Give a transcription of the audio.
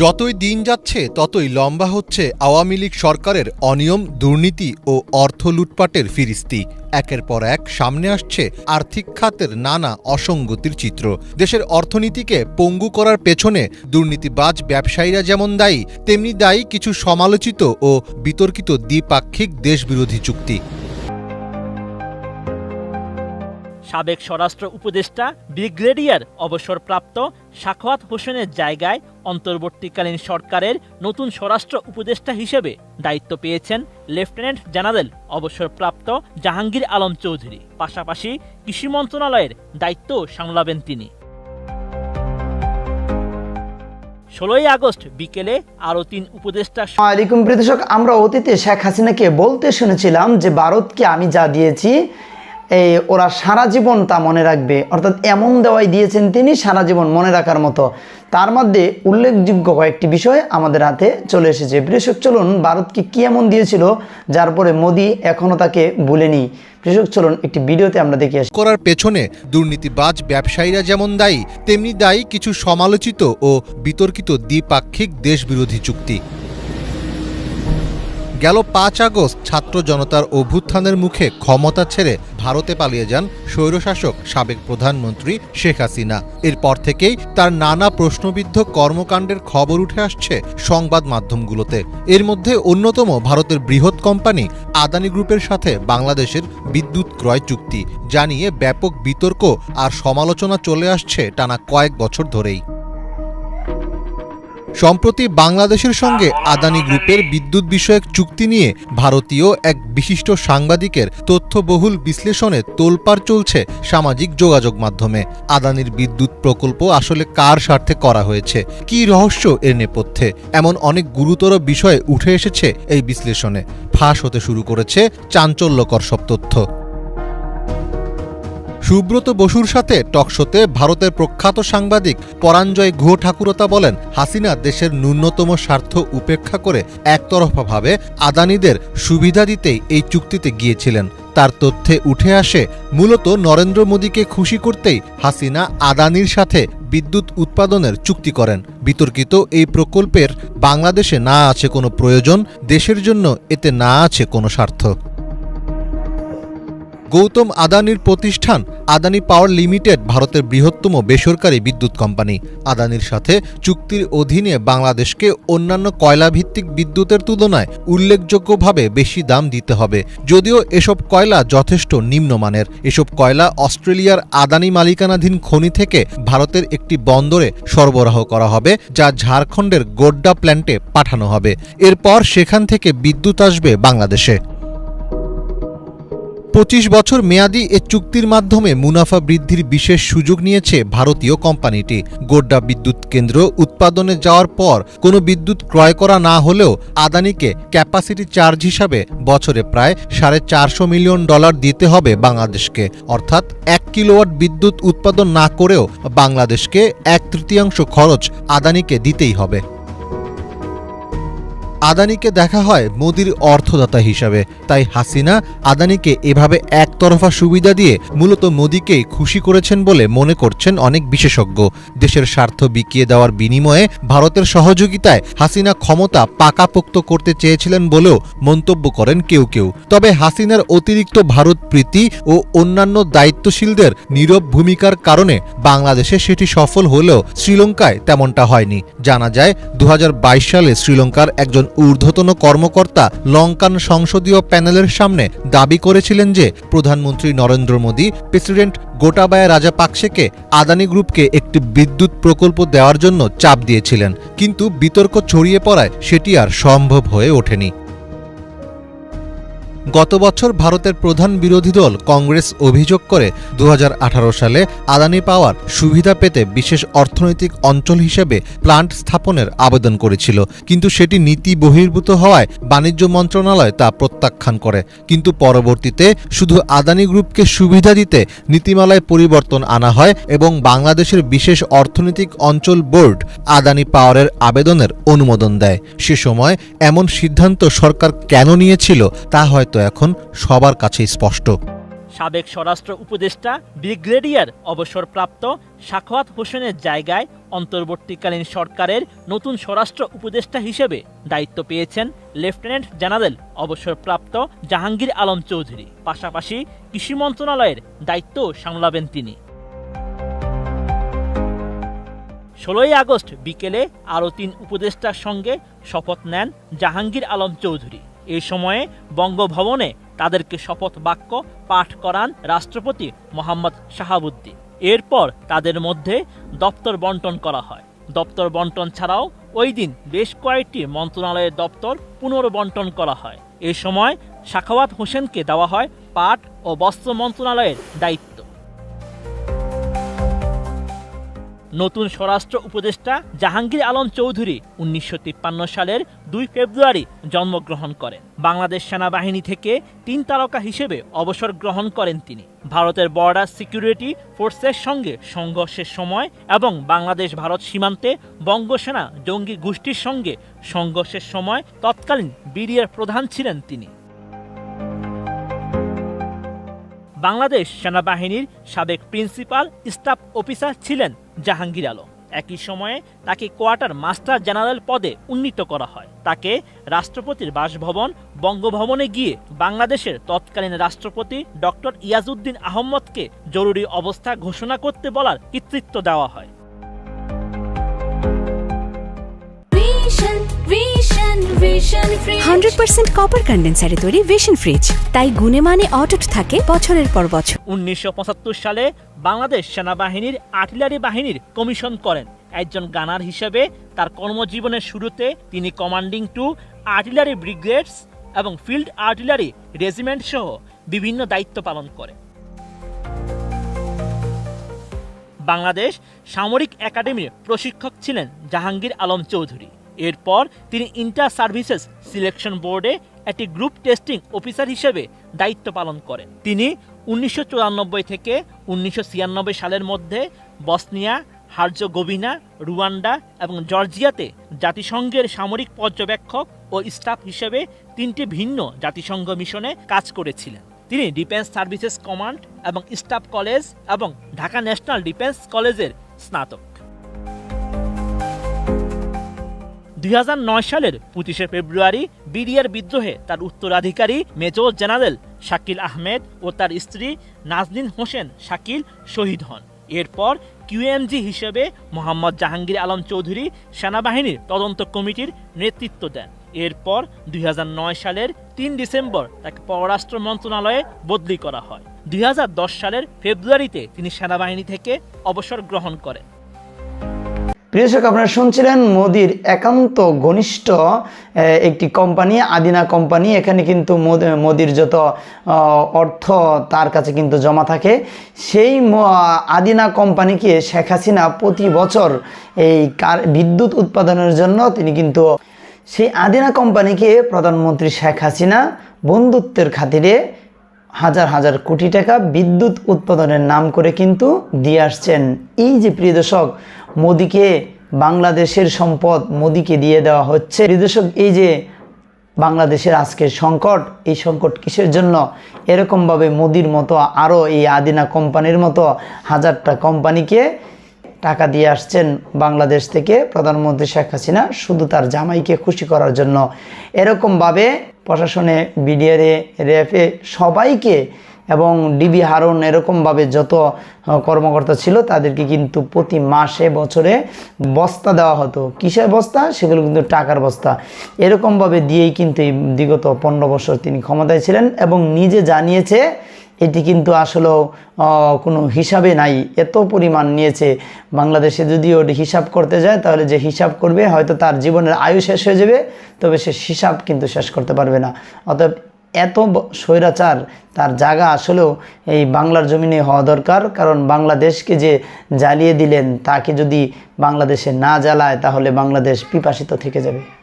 যতই দিন যাচ্ছে, ততই লম্বা হচ্ছে আওয়ামী লীগ সরকারের অনিয়ম, দুর্নীতি ও অর্থ লুটপাটের ফিরিস্তি। একের পর এক সামনে আসছে আর্থিক খাতের নানা অসঙ্গতির চিত্র। দেশের অর্থনীতিকে পঙ্গু করার পেছনে দুর্নীতিবাজ ব্যবসায়ীরা যেমন দায়ী, তেমনি দায়ী কিছু সমালোচিত ও বিতর্কিত দ্বিপাক্ষিক দেশবিরোধী চুক্তি। সাবেক স্বরাষ্ট্র উপদেষ্টা ব্রিগেডিয়ার অবসরপ্রাপ্ত সাখাওয়াত হোসেনের জায়গায় অন্তর্বর্তীকালীন সরকারের নতুন স্বরাষ্ট্র উপদেষ্টা হিসেবে দায়িত্ব পেয়েছেন লেফটেন্যান্ট জেনারেল অবসরপ্রাপ্ত জাহাঙ্গীর আলম চৌধুরী। পাশাপাশি কৃষি মন্ত্রণালয়ের দায়িত্ব সামলাবেন তিনি। ষোলোই আগস্ট বিকেলে আরও তিন উপদেষ্টা আমরা অতীতে শেখ হাসিনাকে বলতে শুনেছিলাম যে, ভারতকে আমি যা দিয়েছি ওরা সারা জীবন তা মনে রাখবে। অর্থাৎ এমন দেওয়াই দিয়েছেন তিনি সারা জীবন মনে রাখার মতো। তার মধ্যে উল্লেখযোগ্য কয়েকটি বিষয় আমাদের হাতে চলে এসেছে। কৃষক চলুন ভারতকে কী এমন দিয়েছিল যার পরে মোদি এখনও তাকে ভুলেনি। কৃষক চলুন একটি ভিডিওতে আমরা দেখে আসি। করার পেছনে দুর্নীতিবাজ ব্যবসায়ীরা যেমন দায়ী, তেমনি দায়ী কিছু সমালোচিত ও বিতর্কিত দ্বিপাক্ষিক দেশবিরোধী চুক্তি। গেল পাঁচ আগস্ট ছাত্র জনতার অভ্যুত্থানের মুখে ক্ষমতা ছেড়ে ভারতে পালিয়ে যান স্বৈরশাসক সাবেক প্রধানমন্ত্রী শেখ হাসিনা। এরপর থেকেই তার নানা প্রশ্নবিদ্ধ কর্মকাণ্ডের খবর উঠে আসছে সংবাদ মাধ্যমগুলোতে। এর মধ্যে অন্যতম ভারতের বৃহৎ কোম্পানি আদানি গ্রুপের সাথে বাংলাদেশের বিদ্যুৎ ক্রয় চুক্তি। জানিয়ে ব্যাপক বিতর্ক আর সমালোচনা চলে আসছে টানা কয়েক বছর ধরেই। সম্প্রতি বাংলাদেশের সঙ্গে আদানি গ্রুপের বিদ্যুৎ বিষয়ক চুক্তি নিয়ে ভারতীয় এক বিশিষ্ট সাংবাদিকের তথ্যবহুল বিশ্লেষণে তোলপাড় চলছে সামাজিক যোগাযোগ মাধ্যমে। আদানির বিদ্যুৎ প্রকল্প আসলে কার স্বার্থে করা হয়েছে? কি রহস্য এর নেপথ্যে? এমন অনেক গুরুতর বিষয় উঠে এসেছে এই বিশ্লেষণে। ফাঁস হতে শুরু করেছে চাঞ্চল্যকর সব তথ্য। সুব্রত বসুর সাথে টকশোতে ভারতের প্রখ্যাত সাংবাদিক পরাঞ্জয় গুহ ঠাকুরতা বলেন, হাসিনা দেশের ন্যূনতম স্বার্থ উপেক্ষা করে একতরফাভাবে আদানিদের সুবিধা দিতেই এই চুক্তিতে গিয়েছিলেন। তার তথ্যে উঠে আসে, মূলত নরেন্দ্র মোদীকে খুশি করতেই হাসিনা আদানির সাথে বিদ্যুৎ উৎপাদনের চুক্তি করেন। বিতর্কিত এই প্রকল্পের বাংলাদেশে না আছে কোনো প্রয়োজন, দেশের জন্য এতে না আছে কোনো স্বার্থ। গৌতম আদানির প্রতিষ্ঠান আদানি পাওয়ার লিমিটেড, ভারতের বৃহত্তম বেসরকারি বিদ্যুৎ কোম্পানি। আদানির সাথে চুক্তির অধীনে বাংলাদেশকে অন্যান্য কয়লাভিত্তিক বিদ্যুতের তুলনায় উল্লেখযোগ্যভাবে বেশি দাম দিতে হবে। যদিও এসব কয়লা যথেষ্ট নিম্নমানের। এসব কয়লা অস্ট্রেলিয়ার আদানি মালিকানাধীন খনি থেকে ভারতের একটি বন্দরে সরবরাহ করা হবে, যা ঝাড়খণ্ডের গোড্ডা প্ল্যান্টে পাঠানো হবে। এরপর সেখান থেকে বিদ্যুৎ আসবে বাংলাদেশে। পঁচিশ বছর মেয়াদী এ চুক্তির মাধ্যমে মুনাফা বৃদ্ধির বিশেষ সুযোগ নিয়েছে ভারতীয় কোম্পানিটি। গোড্ডা বিদ্যুৎ কেন্দ্র উৎপাদনে যাওয়ার পর কোনো বিদ্যুৎ ক্রয় করা না হলেও আদানিকে ক্যাপাসিটি চার্জ হিসাবে বছরে প্রায় সাড়ে চারশো মিলিয়ন ডলার দিতে হবে বাংলাদেশকে। অর্থাৎ এক কিলোওয়াট বিদ্যুৎ উৎপাদন না করেও বাংলাদেশকে এক তৃতীয়াংশ খরচ আদানিকে দিতেই হবে। আদানিকে দেখা হয় মোদির অর্থদাতা হিসাবে। তাই হাসিনা আদানিকে এভাবে একতরফা সুবিধা দিয়ে মূলত মোদিকেই খুশি করেছেন বলে মনে করছেন অনেক বিশেষজ্ঞ। দেশের স্বার্থ বিকিয়ে দেওয়ার বিনিময়ে ভারতের সহযোগিতায় হাসিনা ক্ষমতা পাকাপোক্ত করতে চেয়েছিলেন বলেও মন্তব্য করেন কেউ কেউ। তবে হাসিনার অতিরিক্ত ভারত প্রীতি ও অন্যান্য দায়িত্বশীলদের নীরব ভূমিকার কারণে বাংলাদেশে সেটি সফল হলেও শ্রীলঙ্কায় তেমনটা হয়নি। জানা যায় দু হাজার বাইশ সালে শ্রীলঙ্কার একজন ঊর্ধ্বতন কর্মকর্তা লঙ্কান সংসদীয় প্যানেলের সামনে দাবি করেছিলেন যে প্রধানমন্ত্রী নরেন্দ্র মোদী, প্রেসিডেন্ট গোটাবায়া রাজাপাকসেকে আদানি গ্রুপকে একটি বিদ্যুৎ প্রকল্প দেওয়ার জন্য চাপ দিয়েছিলেন। কিন্তু বিতর্ক ছড়িয়ে পড়ায় সেটি আর সম্ভব হয়ে ওঠেনি। গত বছর ভারতের প্রধান বিরোধী দল কংগ্রেস অভিযোগ করে দু হাজার আঠারো সালে আদানি পাওয়ার সুবিধা পেতে বিশেষ অর্থনৈতিক অঞ্চল হিসেবে প্লান্ট স্থাপনের আবেদন করেছিল। কিন্তু সেটি নীতি বহির্ভূত হওয়ায় বাণিজ্য মন্ত্রণালয় তা প্রত্যাখ্যান করে। কিন্তু পরবর্তীতে শুধু আদানি গ্রুপকে সুবিধা দিতে নীতিমালায় পরিবর্তন আনা হয় এবং বাংলাদেশের বিশেষ অর্থনৈতিক অঞ্চল বোর্ড আদানি পাওয়ারের আবেদনের অনুমোদন দেয়। সে সময় এমন সিদ্ধান্ত সরকার কেন নিয়েছিল তা হয়তো এখন সবার কাছে স্পষ্ট। সাবেক স্বরাষ্ট্র উপদেষ্টা ব্রিগেডিয়ার অবসরপ্রাপ্ত সাখাওয়াত হোসেনের জায়গায় অন্তর্বর্তীকালীন সরকারের নতুন স্বরাষ্ট্র উপদেষ্টা হিসেবে দায়িত্ব পেয়েছেন লেফটেন্যান্ট জেনারেল অবসরপ্রাপ্ত জাহাঙ্গীর আলম চৌধুরী। পাশাপাশি কৃষি মন্ত্রণালয়ের দায়িত্ব সামলাবেন তিনি। ষোলোই আগস্ট বিকেলে আরও তিন উপদেষ্টার সঙ্গে শপথ নেন জাহাঙ্গীর আলম চৌধুরী। এ সময়ে বঙ্গভবনে তাদেরকে শপথ বাক্য পাঠ করান রাষ্ট্রপতি মোহাম্মদ শাহাবুদ্দিন। এরপর তাদের মধ্যে দপ্তর বন্টন করা হয়। দপ্তর বন্টন ছাড়াও ওই দিন বেশ কয়েকটি মন্ত্রণালয়ের দপ্তর পুনর্বন্টন করা হয়। এ সময় সাখাওয়াত হোসেনকে দেওয়া হয় পাট ও বস্ত্র মন্ত্রণালয়ের দায়িত্ব। নতুন স্বরাষ্ট্র উপদেষ্টা জাহাঙ্গীর আলম চৌধুরী উনিশশো তিপ্পান্ন সালের দুই ফেব্রুয়ারি জন্মগ্রহণ করেন। বাংলাদেশ সেনাবাহিনী থেকে তিন তারকা হিসেবে অবসর গ্রহণ করেন তিনি। ভারতের বর্ডার সিকিউরিটি ফোর্সের সঙ্গে সংঘর্ষের সময় এবং বাংলাদেশ ভারত সীমান্তে বঙ্গসেনা জঙ্গি গোষ্ঠীর সঙ্গে সংঘর্ষের সময় তৎকালীন বিডিআর প্রধান ছিলেন তিনি। বাংলাদেশ সেনাবাহিনীর সাবেক প্রিন্সিপাল, স্টাফ অফিসার ছিলেন জাহাঙ্গীর আলম। একই সময়ে তাকে কোয়ার্টার মাস্টার জেনারেল পদে উন্নীত করা হয়। তাকে রাষ্ট্রপতির বাসভবন, বঙ্গভবনে গিয়ে বাংলাদেশের তৎকালীন রাষ্ট্রপতি ডক্টর ইয়াজউদ্দিন আহম্মদকে জরুরি অবস্থা ঘোষণা করতে বলার কৃতিত্ব দেওয়া হয়। হান্ড্রেড পার্সেন্ট কপার কন্ডেন্সারে তৈরি ভিশন ফ্রিজ তাই গুণে মানে অটুট থাকে বছরের পর বছর। উনিশশো পঁচাত্তর সালে বাংলাদেশ সেনাবাহিনীর আর্টিলারি বাহিনীর কমিশন করেন। একজন গানার হিসেবে তার কর্মজীবনের শুরুতে তিনি কমান্ডিং টু আর্টিলারি ব্রিগেডস এবং ফিল্ড আর্টিলারি রেজিমেন্ট সহ বিভিন্ন দায়িত্ব পালন করেন। বাংলাদেশ সামরিক একাডেমির প্রশিক্ষক ছিলেন জাহাঙ্গীর আলম চৌধুরী। এরপর তিনি ইন্টার সার্ভিসেস সিলেকশন বোর্ডে একটি গ্রুপ টেস্টিং অফিসার হিসেবে দায়িত্ব পালন করেন। তিনি উনিশশো চুরানব্বই থেকে উনিশশো সালের মধ্যে বসনিয়া, হার্জোগোভিনা, রুয়ান্ডা এবং জর্জিয়াতে জাতিসংঘের সামরিক পর্যবেক্ষক ও স্টাফ হিসেবে তিনটি ভিন্ন জাতিসংঘ মিশনে কাজ করেছিলেন। তিনি ডিফেন্স সার্ভিসেস কমান্ড এবং স্টাফ কলেজ এবং ঢাকা ন্যাশনাল ডিফেন্স কলেজের স্নাতক। দুই হাজার নয় সালের পঁচিশে ফেব্রুয়ারি বিডিআর বিদ্রোহে তার উত্তরাধিকারী মেজর জেনারেল শাকিল আহমেদ ও তার স্ত্রী নাজনীন হোসেন শাকিল শহীদ হন। এরপর কিউএমজি হিসেবে মোহাম্মদ জাহাঙ্গীর আলম চৌধুরী সেনাবাহিনীর তদন্ত কমিটির নেতৃত্ব দেন। এরপর দুই হাজার নয় সালের তিন ডিসেম্বর তাকে পররাষ্ট্র মন্ত্রণালয়ে বদলি করা হয়। দুই হাজার দশ সালের ফেব্রুয়ারিতে তিনি সেনাবাহিনী থেকে অবসর গ্রহণ করেন। প্রিয় দর্শক, আপনারা শুনছিলেন মোদির একান্ত ঘনিষ্ঠ একটি কোম্পানি, আদিনা কোম্পানি। এখানে কিন্তু মোদির যত অর্থ তার কাছে কিন্তু জমা থাকে। সেই আদিনা কোম্পানিকে শেখ হাসিনা প্রতি বছর এই কার, বিদ্যুৎ উৎপাদনের জন্য তিনি কিন্তু সেই আদিনা কোম্পানিকে প্রধানমন্ত্রী শেখ হাসিনা বন্ধুত্বের খাতিরে হাজার হাজার কোটি টাকা বিদ্যুৎ উৎপাদনের নাম করে কিন্তু দিয়ে আসছেন। এই যে প্রিয় দর্শক মোদিকে, বাংলাদেশের সম্পদ মোদিকে দিয়ে দেওয়া হচ্ছে। প্রিয় দর্শক, এই যে বাংলাদেশের আজকের সংকট, এই সংকট কিসের জন্য? এরকমভাবে মোদির মতো আরও এই আদিনা কোম্পানির মতো হাজারটা কোম্পানিকে টাকা দিয়ে আসছেন বাংলাদেশ থেকে প্রধানমন্ত্রী শেখ হাসিনা, শুধু তার জামাইকে খুশি করার জন্য। এরকমভাবে প্রশাসনে, বিডিআরে, রেফে সবাইকে এবং ডিবি হারুন এরকমভাবে যত কর্মকর্তা ছিল তাদেরকে কিন্তু প্রতি মাসে বছরে বস্তা দেওয়া হতো। কিসের বস্তা? সেগুলো কিন্তু টাকার বস্তা। এরকমভাবে দিয়েই কিন্তু এই বিগত পনেরো বছর তিনি ক্ষমতায় ছিলেন এবং নিজে জানিয়েছে এটি কিন্তু আসলেও আহ, কোনো হিসাবে নাই। এত পরিমাণ নিয়েছে। বাংলাদেশে যদি ওটি হিসাব করতে যায় তাহলে যে হিসাব করবে হয়তো তার জীবনের আয়ু শেষ হয়ে যাবে তবে সে হিসাব কিন্তু শেষ করতে পারবে না। অতএব এত স্বৈরাচার, তার জায়গা আসলেও এই বাংলার জমিনে হওয়া দরকার। কারণ বাংলাদেশকে যে জ্বালিয়ে দিলেন, তাকে যদি বাংলাদেশে না জ্বালায়, তাহলে বাংলাদেশ পিপাসিত থেকে যাবে।